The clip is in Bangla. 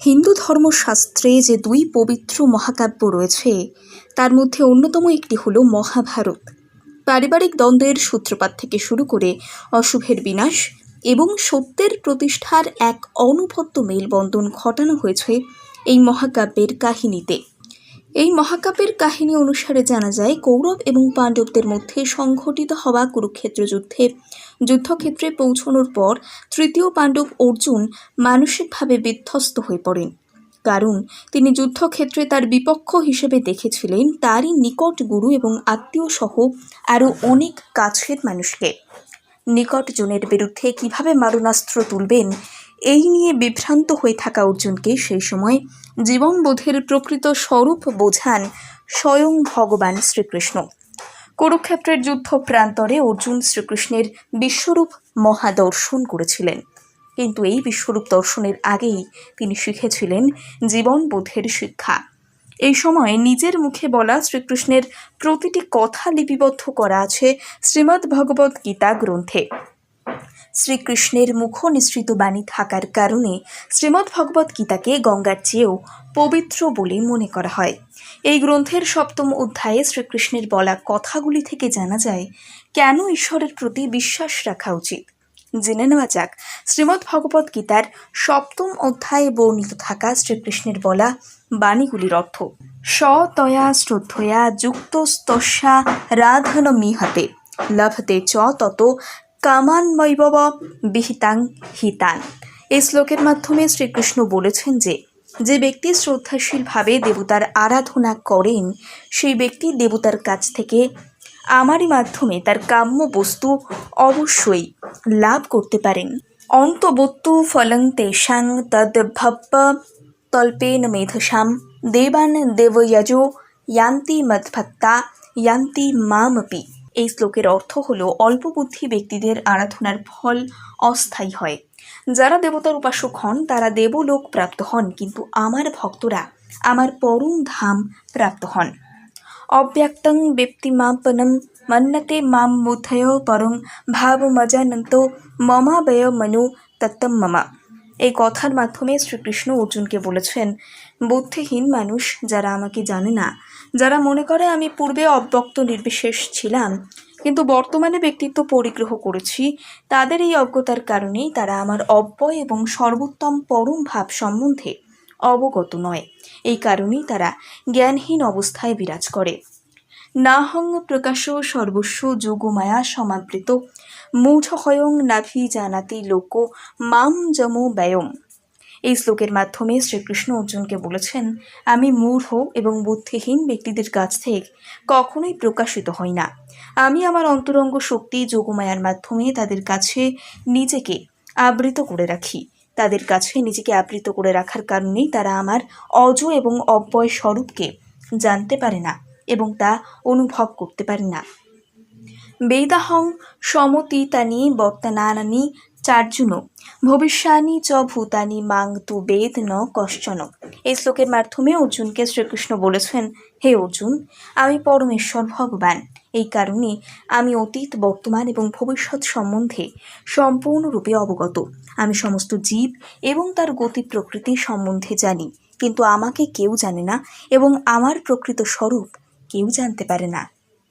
হিন্দু ধর্মশাস্ত্রে যে দুই পবিত্র মহাকাব্য রয়েছে, তার মধ্যে অন্যতম একটি হল মহাভারত। পারিবারিক দ্বন্দ্বের সূত্রপাত থেকে শুরু করে অশুভের বিনাশ এবং সত্যের প্রতিষ্ঠার এক অনবদ্য মেলবন্ধন ঘটানো হয়েছে এই মহাকাব্যের কাহিনীতে। এই মহাকাব্যের কাহিনী অনুসারে জানা যায়, কৌরব এবং পাণ্ডবদের মধ্যে সংঘটিত হওয়া কুরুক্ষেত্র যুদ্ধে যুদ্ধক্ষেত্রে পৌঁছানোর পর তৃতীয় পাণ্ডব অর্জুন মানসিকভাবে বিধ্বস্ত হয়ে পড়েন। কারণ তিনি যুদ্ধক্ষেত্রে তার বিপক্ষ হিসেবে দেখেছিলেন, তারই নিকট গুরু এবং আত্মীয় সহ আরও অনেক কাছের মানুষকে। নিকটজনের বিরুদ্ধে কীভাবে মারণাস্ত্র তুলবেন এই নিয়ে বিভ্রান্ত হয়ে থাকা অর্জুনকে সেই সময় জীবনবোধের প্রকৃত স্বরূপ বোঝান স্বয়ং ভগবান শ্রীকৃষ্ণ। কুরুক্ষেত্রের যুদ্ধ প্রান্তরে অর্জুন শ্রীকৃষ্ণের বিশ্বরূপ মহাদর্শন করেছিলেন। কিন্তু এই বিশ্বরূপ দর্শনের আগেই তিনি শিখেছিলেন জীবনবোধের শিক্ষা। এই সময় নিজের মুখে বলা শ্রীকৃষ্ণের প্রতিটি কথা লিপিবদ্ধ করা আছে শ্রীমদ্ ভগবদ্ গীতা গ্রন্থে। শ্রীকৃষ্ণের মুখ নিঃসৃত বাণী থাকার কারণে শ্রীমদ্ ভগবদ্ গীতাকে গঙ্গার চেয়েও পবিত্র বলে মনে করা হয়। এই গ্রন্থের সপ্তম অধ্যায়ে শ্রীকৃষ্ণের বলা কথাগুলি থেকে জানা যায়, কেন ঈশ্বরের প্রতি বিশ্বাস রাখা উচিত? জেনে নেওয়া যাক, শ্রীমদ্ ভগবদ্ গীতার সপ্তম অধ্যায়ে বর্ণিত থাকা শ্রীকৃষ্ণের বলা বাণীগুলির অর্থ, সতয়া শ্রদ্ধয়া যুক্তস্তস্যা রাধন মিহতে লভতে চ তত কামান্মৈব বিহিতাং হিতান এই শ্লোকের মাধ্যমে শ্রীকৃষ্ণ বলেছেন যে যে ব্যক্তি শ্রদ্ধাশীলভাবে দেবতার আরাধনা করেন, সেই ব্যক্তি দেবতার কাছ থেকে আমারই মাধ্যমে তার কাম্য বস্তু অবশ্যই লাভ করতে পারেন। অন্তবত্তু ফলং তেষাং তদ ভব্য তল্পেন মেধসাম দেবান দেবয়জো ইয়ান্তি মদ্ভক্তা, ইয়ান্তি মামপি। এই শ্লোকের অর্থ হলো অল্প বুদ্ধি ব্যক্তিদের আরাধনার ফল অস্থায়ী হয়। যারা দেবতার উপাসক হন, তারা দেবলোক প্রাপ্ত হন, কিন্তু আমার ভক্তরা আমার পরম ধাম প্রাপ্ত হন। অব্যক্তং ব্যক্তিমাপনম মন্নতে মাম মুথয় পরং ভাবমজানন্ত মমাবয় মনু তত্তম মমা। এই কথার মাধ্যমে শ্রীকৃষ্ণ অর্জুনকে বলেছেন, বুদ্ধিহীন মানুষ যারা আমাকে জানে না, যারা মনে করে আমি পূর্বে অব্যক্ত নির্বিশেষ ছিলাম, কিন্তু বর্তমানে ব্যক্তিত্ব পরিগ্রহ করেছি, তাদের এই অজ্ঞতার কারণেই তারা আমার অব্যয় এবং সর্বোত্তম পরম ভাব সম্বন্ধে অবগত নয়। এই কারণেই তারা জ্ঞানহীন অবস্থায় বিরাজ করে। নাহং প্রকাশ সর্বস্ব যোগমায়া সমাবৃত। মূঢ়হয়ং নাভি জানাতি লোক, মাম যম ব্যয়ম। এই শ্লোকের মাধ্যমে শ্রীকৃষ্ণ অর্জুনকে বলেছেন, আমি মূঢ় এবং বুদ্ধিহীন ব্যক্তিদের কাছ থেকে কখনোই প্রকাশিত হই না। আমি আমার অন্তরঙ্গ শক্তি যোগমায়ার মাধ্যমে তাদের কাছে নিজেকে আবৃত করে রাখি। তাদের কাছে নিজেকে আবৃত করে রাখার কারণেই তারা আমার অজ এবং অব্যয় স্বরূপকে জানতে পারে না। এবং তা অনুভব করতে পারি না। বেদাহং সমতীতানি বর্তনানি চার্জুন, ভবিষ্যানি চ ভূতানি মাং তু বেদ ন কশ্চন। এই শ্লোকের মাধ্যমে অর্জুনকে শ্রীকৃষ্ণ বলেছেন, হে অর্জুন, আমি পরমেশ্বর ভগবান। এই কারণে আমি অতীত, বর্তমান এবং ভবিষ্যৎ সম্বন্ধে সম্পূর্ণরূপে অবগত। আমি সমস্ত জীব এবং তার গতি প্রকৃতি সম্বন্ধে জানি, কিন্তু আমাকে কেউ জানে না এবং আমার প্রকৃত স্বরূপ কেউ জানতে পারে না